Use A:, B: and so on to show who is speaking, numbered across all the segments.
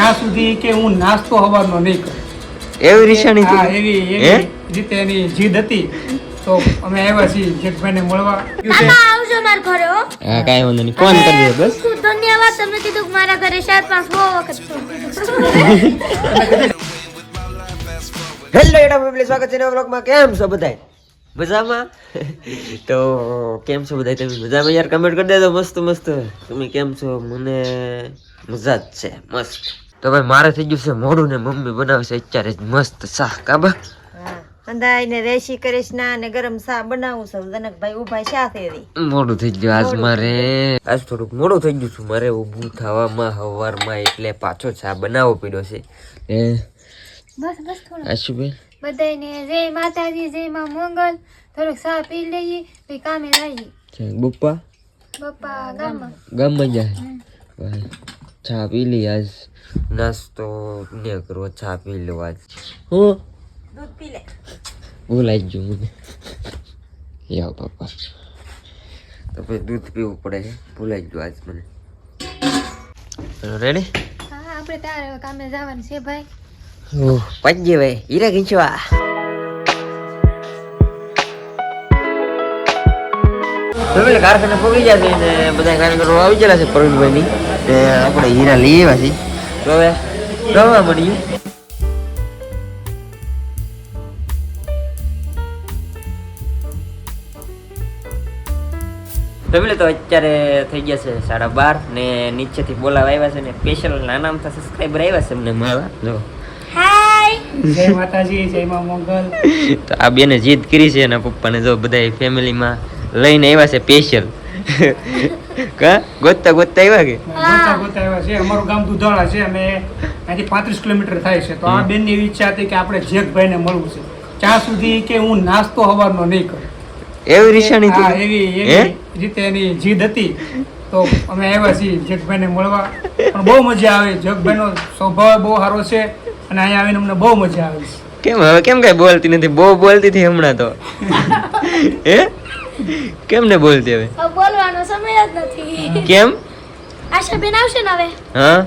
A: ત્યાં સુધી કે હું નાસ્તો હવારનો નહીં કરું.
B: એવી રીસાણી
A: હા એવી એવી રીતે એની જીદ હતી. તો અમે આવ્યા છીએ જેઠભાઈને મળવા.
C: કાકા આવજો મારા ઘરે હો.
B: હા કાંઈ વાંધો નહીં. ફોન કરી બસ.
C: ધન્યવાદ. તમે કીધું કે મારા ઘરે ચાર પાંચ બહુ વખત
B: હેલો એડા ફેમિલી સ્વાગત છે નવા બ્લોગમાં કેમ છો બધાય? મજામાં? તો કેમ છો બધાય તમે? મજામાં? યાર કમેન્ટ કરી દેજો. મસ્ત મસ્ત. તમે કેમ છો? મને મજા જ છે. મસ્ત. તો ભાઈ મારે થઈ ગયું છે મોડું ને મમ્મી બનાવશે અત્યારે જ મસ્ત શાક કાબા
D: અંધાઈને રેશી કરીશ કૃષ્ણ ને ગરમ સા બનાવું છું. જનકભાઈ ઊભા શા થઈ
B: મોડું થઈ ગયું આજ મારે. આજ થોડુંક મોડું થઈ ગયું છું મારે. ઊભું થવામાં હવારમાં એટલે પાછો ચા બનાવવો પડ્યો છે. એ
C: બસ બસ થોડું
B: આશુભાઈ
C: બધાને જય માતાજી જય માં મંગલ. થોડોક ચા પી લઈએ પછી કામે લાગી
B: બપ્પા?
C: બપ્પા ગામમાં.
B: ગામમાં જાય ચા પી લી આજ? નાસ્તો ને કરવો ચા પી લો આજ. હું?
D: દૂધ પી લે.
B: ભૂલાઈ ગયું મને યાવ પપ્પા. તો પછી દૂધ પીવું પડે છે. ભૂલાઈ ગયું આજ મને. રેડી
C: હા આપણે તારે કામે જવાનું છે ભાઈ.
B: ઓહ પાંજે ભાઈ. હીરા ખીંચવા ફેમિલી કારખાને પકડી જશે ને બધા કારીગરો આવી ગયેલા છે પ્રવીણભાઈની. ને આપણે હીરા લઈ આવ્યા છીએ તો હવે રવા મળ્યું ફેમિલી તો અત્યારે થઈ ગયા છે સાડા બાર ને નીચેથી બોલાવા આવ્યા છે ને સ્પેશિયલ નાના અમથા સબસ્ક્રાઈબર આવ્યા છે એમને મારા. જો.
C: હાય
A: જય માતાજી જય માં મંગલ.
B: તો આ બેને જીદ કરી છે એના પપ્પાને જો બધા ફેમિલીમાં લઈને આવ્યા છે સ્પેશિયલ ગોતતા ગોતતા આવ્યા કે?
A: ગોતા ગોતતા આવ્યા છે. અમારું ગામ દુધાળા છે. અને અહીંથી પાંત્રીસ કિલોમીટર થાય છે. તો આ બેનની એવી ઈચ્છા હતી કે આપણે જેકભાઈને મળવું છે. ત્યાં સુધી કે હું નાસ્તો હવારનો નહીં કરું.
B: એવી રીસાણી
A: હા
B: હતી?
A: એવી એવી રીતે એની જીદ હતી. તો અમે આવ્યા છીએ જેઠભાઈને મળવા. પણ બહુ મજા આવે. જગભાઈનો સ્વભાવ બહુ સારો છે અને અહીંયા આવીને અમને બહુ મજા આવે છે.
B: કેમ હવે કેમ કઈ બોલતી નથી? બહુ બોલતી હતી હમણાં તો. હે કેમ ને બોલતી હવે?
C: બોલવાનો સમય જ નથી.
B: કેમ?
C: આશાબેન આવશે ને હવે?
B: હા?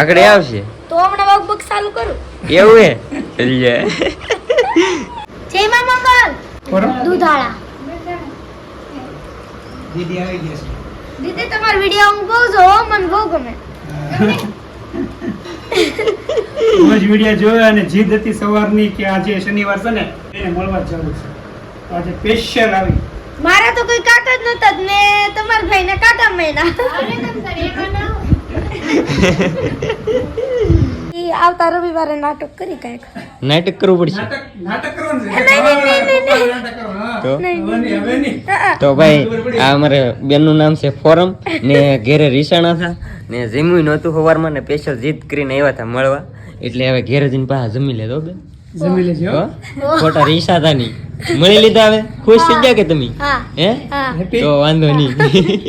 B: આકડે આવશે?
C: તો હમણાં બગ ચાલુ કરું.
B: એવું હે? લે.
C: જય માં મંગલ. દૂધાળા.
A: દીદી આવી ગઈ છે.
C: દીદી તમારો વિડિયો હું બહુ જોઉં મને બહુ ગમે.
A: રોજ વીડિયો જોયો અને જીદ હતી સવારની કે આજે શનિવાર છે ને એને મળવા જવું છે. આજે સ્પેશિયલ આવી.
C: મારા તો કોઈ કાકા જ નતા જ ને તમારા ભાઈ ને કાકા મહિના આવતા રવિવારે નાટક કરી કાંઈક.
B: નાટક કરવું પડશે. તો? ભાઈ આ અમારે બેનનું નામ છે ફોરમ ને ઘેરે રીસાણા હતા ને જમ્યું નહોતું સવારમાં ને સ્પેશિયલ જીદ કરીને આવ્યા હતા મળવા. એટલે હવે ઘેરે જઈને પાછા જમી લેતો બેન.
A: જમી લેજો?
B: ખોટા રીસા હતા નહીં મળી લીધા હવે? ખુશ થઈ ગયા કે તમે?
C: હે.
B: તો વાંધો નહીં.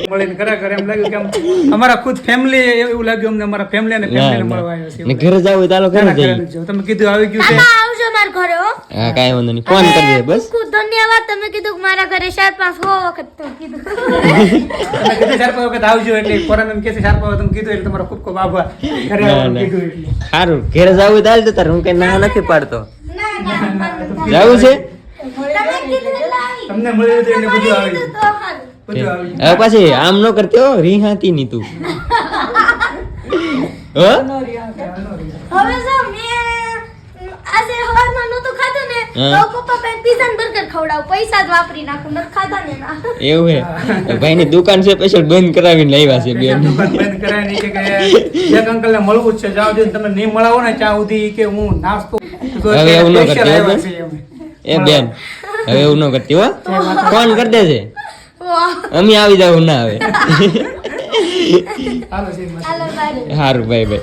A: મળીને ખરેખર એમ લાગ્યું કે આમ અમારા ખુદ ફેમિલી એવું લાગ્યું અમને અમારા ફેમિલી અને ફેમિલી
B: ના.
A: મળવા આવ્યો છે
B: ને ઘરે જાવ ચાલો ઘરે
A: ના, ના,
B: જઈએ.
A: ઘરે જ જાઓ. તમે કીધું આવી ગયું છે.
C: આવજો મારા ઘરે હો.
B: હા કાઈ વાંધો નહીં. ફોન કરજે બસ.
C: ખૂબ ધન્યવાદ. તમે કીધું કે મારા ઘરે ચાર પાંચ હો વખત તો કીધું.
A: તમે કીધું ચાર પાંચ વખત આવજો એટલે ફોરમ એમ કે ચાર પાંચ વખત કીધું એટલે તમારો ખૂબ ખૂબ આભાર. ઘરે કીધું એટલે.
B: સારું. ઘરે જવું તો હાલ જતા રહો. હું કઈ ના નથી પાડતો.
C: ના ના
B: જવું છે?
C: તમે કીધું એટલે આવી.
A: તમને મળી લીધું એટલે બધું આવી.
C: તો હારું.
A: બધું આવી.
B: હવે પાછી આમ ન કરતી હો રીહાતી ની તું. હો?
C: હવે આજે હવારમાં નહોતું ખાધું ને તો પપ્પા પાસે પીઝા ને બર્ગર ખવડાવ. પૈસા જ વાપરી નાખું નથી ખાધા ને ના
B: એવું હે? ભાઈ ની દુકાન છે સ્પેશિયલ બંધ કરાવીને લાવ્યા છે બેન.
A: દુકાન બંધ કરાય નહીં કે એક અંકલ ને મળવું છે જાવ દે તમે નહીં મળાવો ને ત્યાં સુધી કે હું નાસ્તો
B: હવે એવું ન કરતી બેન. એ બેન હવે એવું ન કરતી હો. ફોન કરી દેજે.
C: છે
B: અમે આવી જાવ ના આવે.
A: હાલો
B: ભાઈ ભાઈ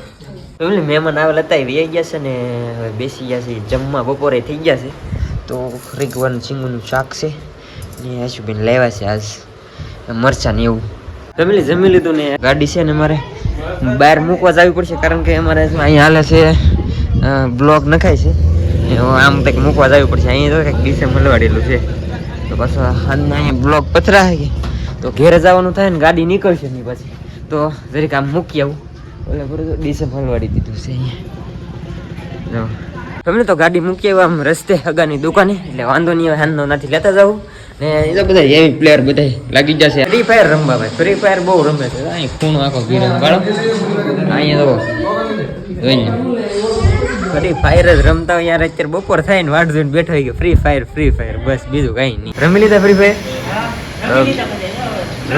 B: એટલે મહેમાન આવેલા હતા એ ગયા છે ને હવે બેસી ગયા છે. જમવા બપોરે થઈ ગયા છે. તો રીગવાન સિંગુનું શાક છે. ને આશુબેન લેવા છે આજ. મરચાં ને એવું. ફેમિલી જમી લીધું ને ગાડી છે ને મારે. બહાર મૂકવા જવી પડશે કારણ કે અમારે અહીં હાલે છે બ્લોક નખાય છે. આમ કંઈક મૂકવા જવી પડશે. અહીંયા તો કંઈક ડીસે મલવાડેલું છે. તો પાછો હાલના અહીંયા બ્લોક પથરા તો ઘેરે જવાનું થાય ને ગાડી નીકળશે નહીં પછી. તો જરીક આમ મૂકી આવું. ઓલા ડીસમ હલવાડી દીધું છે અહીંયા. તમને તો ગાડી મૂકી આવ્યા આમ રસ્તે અગાની દુકાને એટલે વાંધો નહીં આવે હાંધો નથી લેતા જવું ને એ તો બધા એવી પ્લેયર બધા લાગી જશે ફ્રી ફાયર રમવા ભાઈ ફ્રી ફાયર બહુ રમે છે. અહીં ખૂણો આખો ગીરો વાળો. અહીંયા તો ફ્રી ફાયર જ રમતા હોય યાર અત્યારે બપોર થાય ને વાટ જોઈને બેઠો હોય કે ફ્રી ફાયર ફ્રી ફાયર બસ બીજું કઈ નહીં. રમી લીધા ફ્રી ફાયર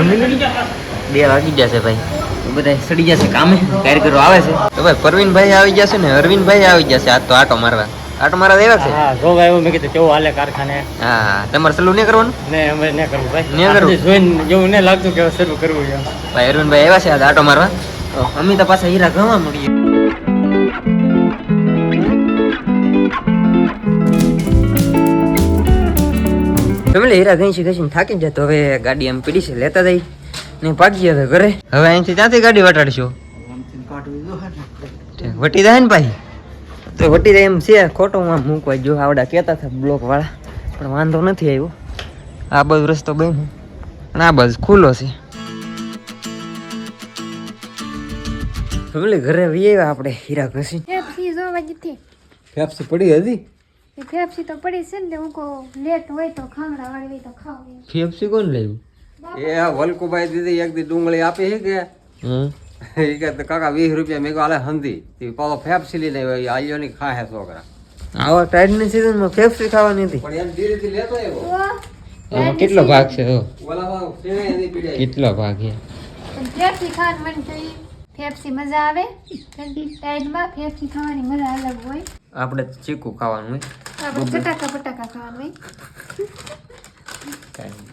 B: રમી લીધા બે વાગી જશે ભાઈ. બધા સડી જશે કામે કારીગરો આવે છે. તો ભાઈ પરવીનભાઈ આવી જશે ને અરવિંદભાઈ આવી જશે આ તો આટો મારવા. આટો મારા દેવા છે?
E: હા જો ભાઈ મેં કીધું કેવું હાલે કારખાને?
B: હા તમારે સલું નહીં કરવાનું?
E: ને અમે ને કરવું ભાઈ.
B: ને કરવું.
E: જોઈને જેવું ને લાગતું કે શરૂ કરવું છે.
B: ભાઈ અરવિંદભાઈ આવ્યા છે આ આટો મારવા? અમે તો પાછા હીરા ગવા મળીએ ફેમિલી હીરા ઘસી ઘસીને થાકી જાય તો હવે ગાડી એમ પીડી છે લેતા જઈ ને ભાગીએ હતા ઘરે. હવે અહીંથી ત્યાંથી ગાડી વટાડશો. વટી જાય ને ભાઈ તો વટી જાય એમ છે ખોટું આમ મૂકવા જો આવડા કહેતા હતા બ્લોક વાળા પણ વાંધો નથી આવ્યો. આ બધો રસ્તો બન્યો. પણ આ બસ ખુલ્લો છે. ફેમિલી ઘરે વી આવ્યા આપણે હીરા ઘસી.
F: ફેફસી જોવા જતી
B: ફેફસી પડી હતી?
F: ફેફસી તો પડી છે ને હું કહું લેટ હોય તો ખાંગડા વાળી હોય તો ખાવ.
B: ફેફસી કોણ લાવ્યું?
G: એ વલકુભાઈ દીદી એક દી ડુંગળી આપી હી કે?
B: હમ.
G: એ કે કાકા વીસ રૂપિયા મેં આલે હંધી. તે પાછો ફેફસી લઈને આવ્યો આલ્યો ની ખાહે છોકરા.
B: આવા સીઝનમાં ફેફસી ખાવાની હતી.
G: પણ એમ ધીરે ધીરે લેતો આવ્યો.
B: કેટલો ભાગ છે. કેટલો ભાગ છે?
F: ફેફસી ખાવાનું મન થઈ ફેફસી મજા આવે. ટાઈડમાં ફેફસી ખાવાની મજા અલગ હોય.
B: આપણે ચીકુ ખાવાનું હોય.
F: આપણે ચટાકા પટાકા ખાવાનું હોય.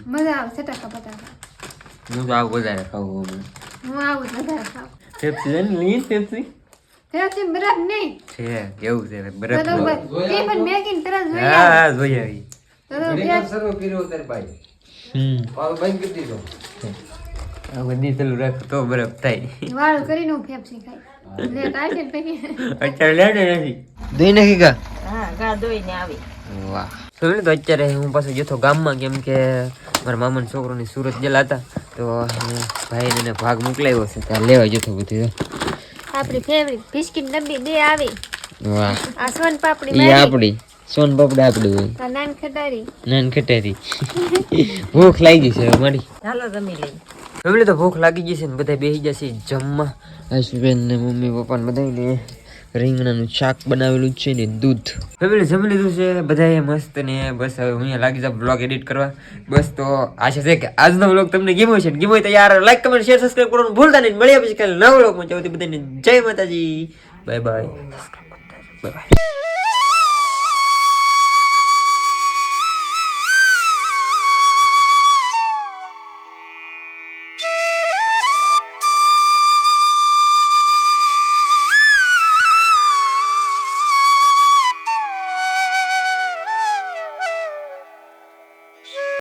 F: મજા આવશે ટકા બટાકા.
B: હું તો આવું વધારે ખાવું
F: હું આવું વધારે ખાવું.
B: ફેફસી છે ને લઈએ ફેફસી?
F: ફેફસી બરફ નહીં.
B: છે કેવું છે બરફ
F: બરોબર એ પણ મેગીન તરત જોઈ
B: હા હા જોઈ આવી.
F: ફેફ-
G: શરૂ કર્યો તારી ભાઈ.
B: હમ.
G: પાછો બંધ કરી દીધો.
B: આ બધી ચાલુ રાખ તો બરફ થાય.
F: વાળ કરીને હું ફેફસી ખાઈ. લે તાઈ કે પછી.
B: અત્યારે લેટે નથી. દઈ નાખી કા
D: હા ગા ધોઈને આવી.
B: વાહ. તો અત્યારે હું પાછો જતો ગામમાં કેમ કે મારા મામાના છોકરોની સુરત ગયેલા હતા તો ભાઈ ભાઈને એને ભાગ મોકલાવ્યો છે ત્યાં લેવા જતો બધું.
F: આપણી ફેવરિટ બિસ્કિટ ડબ્બી બે આવી.
B: વાહ.
F: આ સોન પાપડી
B: એ આપડી. સોન પાપડી આપડી હોય.
F: આ નાન ખટારી.
B: નાન ખટારી. ભૂખ લાગી છે મારી.
D: ચાલો જમી લઈ
B: ફેમિલી તો ભૂખ લાગી ગઈ છે ને બધા બેસી જશે જમવા. આશુબેન ને મમ્મી પપ્પા ને. બધાને રીંગણાનું શાક બનાવેલું છે ને દૂધ. ફેમિલી જમી લીધું છે? બધાએ મસ્ત ને બસ હવે હું અહીંયા લાગી જાઉં બ્લોગ એડિટ કરવા. બસ તો આશા છે કે આજનો બ્લોગ તમને ગમ્યો છે ને ગમ્યો હોય તો યાર લાઈક કમેન્ટ શેર સબસ્ક્રાઈબ કરવાનું ભૂલતા નહીં. મળ્યા પછી કાલે નવો બ્લોગમાં ચાલો બધાને જય માતાજી. Bye bye bye bye